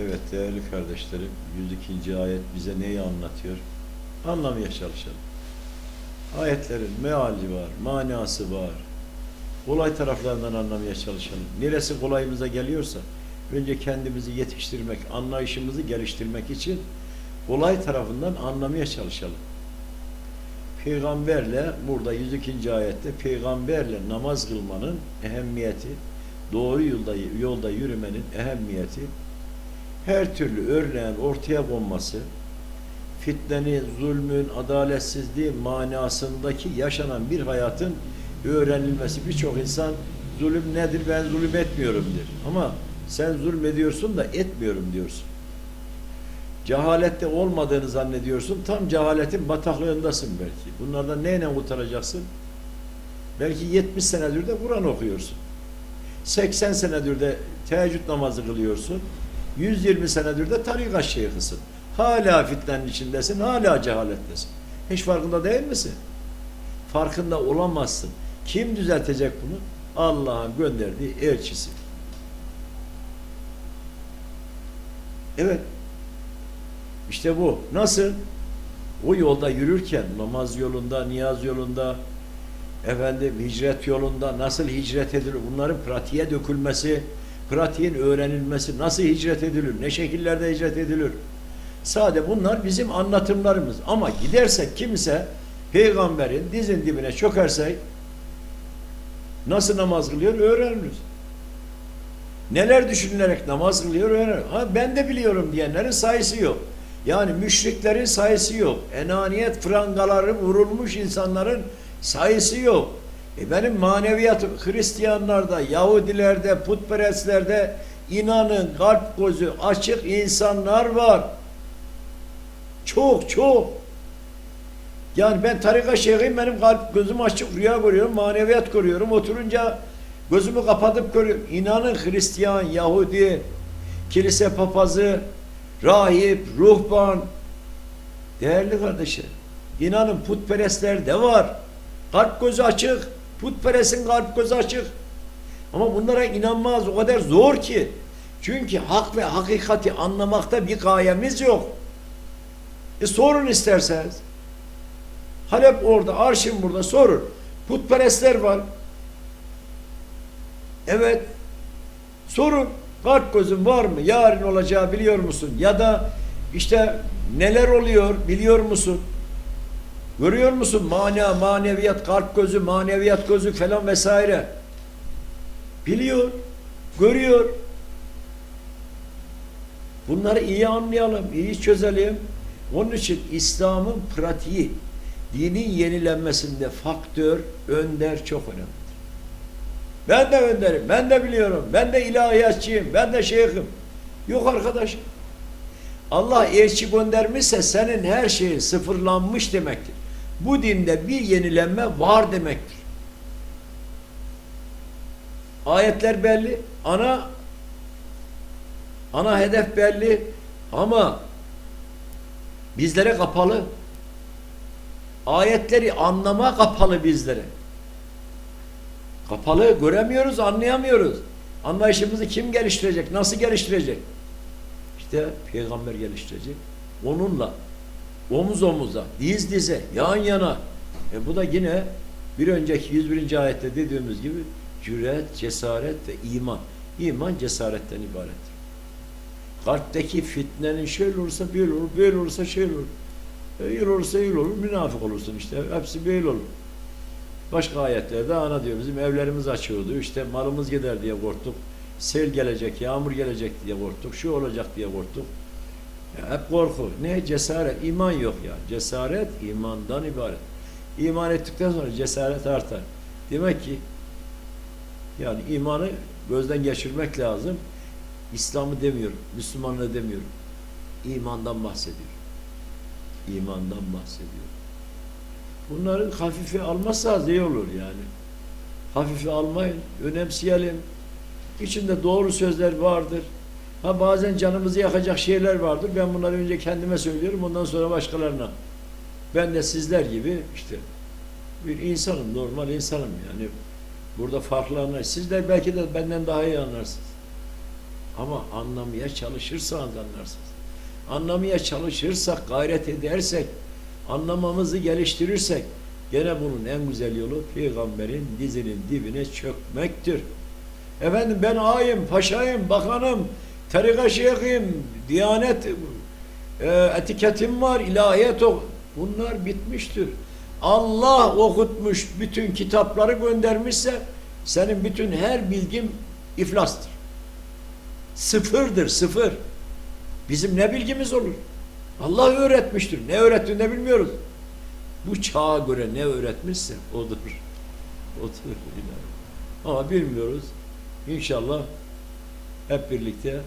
Evet değerli kardeşlerim 102. ayet bize neyi anlatıyor? Anlamaya çalışalım. Ayetlerin meali var, manası var. Kolay taraflarından anlamaya çalışalım. Neresi kolayımıza geliyorsa önce kendimizi yetiştirmek, anlayışımızı geliştirmek için kolay tarafından anlamaya çalışalım. Peygamberle burada 102. ayette peygamberle namaz kılmanın ehemmiyeti, doğru yolda yolda yürümenin ehemmiyeti her türlü örneğin ortaya konması, fitnenin, zulmün, adaletsizliğin manasındaki yaşanan bir hayatın öğrenilmesi. Birçok insan zulüm nedir ben zulüm etmiyorum der. Ama sen zulmediyorsun da etmiyorum diyorsun. Cehalette olmadığını zannediyorsun. Tam cehaletin bataklığındasın belki. Bunlardan neyle kurtaracaksın? Belki 70 senedir de Kur'an okuyorsun. 80 senedir de teheccüd namazı kılıyorsun. 120 senedir de tarikat şeyhısın. Hala fitnenin içindesin, hala cehalettesin. Hiç farkında değil misin? Farkında olamazsın. Kim düzeltecek bunu? Allah'ın gönderdiği elçisi. Evet. İşte bu. Nasıl? O yolda yürürken namaz yolunda, niyaz yolunda, efendim hicret yolunda nasıl hicret edilir? Bunların pratiğe dökülmesi, pratiğin öğrenilmesi, nasıl hicret edilir? Ne şekillerde hicret edilir? Sade bunlar bizim anlatımlarımız. Ama gidersek kimse peygamberin dizin dibine çökersek nasıl namaz kılıyor öğreniriz. Neler düşünülerek namaz kılıyor öğreniriz. Ha ben de biliyorum diyenlerin sayısı yok. Yani müşriklerin sayısı yok. Enaniyet frangaları vurulmuş insanların sayısı yok. E benim maneviyatım Hristiyanlarda, Yahudilerde, putperestlerde inanın kalp gözü açık insanlar var. Çok çok. Yani ben tarika şeyhim benim kalp gözüm açık rüya görüyorum, maneviyat görüyorum. Oturunca gözümü kapatıp görüyorum. İnanın Hristiyan, Yahudi, kilise papazı, rahip, ruhban. Değerli kardeşim, inanın putperestler de var. Kalp gözü açık. Putperestin kalp gözü açık. Ama bunlara inanmaz o kadar zor ki. Çünkü hak ve hakikati anlamakta bir gayemiz yok. E sorun isterseniz. Halep orada, arşın burada sorun. Putperestler var. Evet. Sorun. Kalp gözün var mı? Yarın olacağı biliyor musun? Ya da işte neler oluyor biliyor musun? Görüyor musun? Mana, maneviyat, kalp gözü, maneviyat gözü falan vesaire. Biliyor, görüyor. Bunları iyi anlayalım, iyi çözelim. Onun için İslam'ın pratiği, dinin yenilenmesinde faktör, önder çok önemlidir. Ben de önderim, ben de biliyorum, ben de ilahiyatçıyım, ben de şeyhim. Yok arkadaş. Allah elçi göndermişse senin her şeyin sıfırlanmış demektir. Bu dinde bir yenilenme var demektir. Ayetler belli, ana ana hedef belli ama bizlere kapalı. Ayetleri anlama kapalı bizlere. Kapalı, göremiyoruz, anlayamıyoruz. Anlayışımızı kim geliştirecek, nasıl geliştirecek? İşte peygamber geliştirecek. Onunla omuz omuza, diz dize, yan yana. E bu da yine bir önceki 101. ayette dediğimiz gibi cüret, cesaret ve iman. İman cesaretten ibarettir. Kalpteki fitnenin şöyle olursa böyle olur, böyle olursa şöyle olur. E, öyle olursa öyle olur, münafık olursun işte. Hepsi böyle olur. Başka ayetlerde ana diyor bizim evlerimiz açıyordu. işte malımız gider diye korktuk. Sel gelecek, yağmur gelecek diye korktuk. Şu olacak diye korktuk. Ya hep korku. Ne? Cesaret. iman yok ya. Cesaret imandan ibaret. İman ettikten sonra cesaret artar. Demek ki yani imanı gözden geçirmek lazım. İslam'ı demiyorum. Müslümanlığı demiyorum. İmandan bahsediyorum. İmandan bahsediyorum. Bunların hafife almazsa iyi olur yani. Hafife almayın, önemseyelim. İçinde doğru sözler vardır. Ha bazen canımızı yakacak şeyler vardır. Ben bunları önce kendime söylüyorum, ondan sonra başkalarına. Ben de sizler gibi işte bir insanım, normal insanım yani. Burada farklı anlar. Sizler belki de benden daha iyi anlarsınız. Ama anlamaya çalışırsanız anlarsınız. Anlamaya çalışırsak, gayret edersek, anlamamızı geliştirirsek, gene bunun en güzel yolu peygamberin dizinin dibine çökmektir. Efendim ben ağayım, paşayım, bakanım, tarika şeyhim, diyanet etiketim var, ilahiyet o. Bunlar bitmiştir. Allah okutmuş, bütün kitapları göndermişse senin bütün her bilgin iflastır. Sıfırdır, sıfır. Bizim ne bilgimiz olur? Allah öğretmiştir. Ne öğrettiğini de bilmiyoruz. Bu çağa göre ne öğretmişse odur. Odur. Ama bilmiyoruz. İnşallah hep birlikte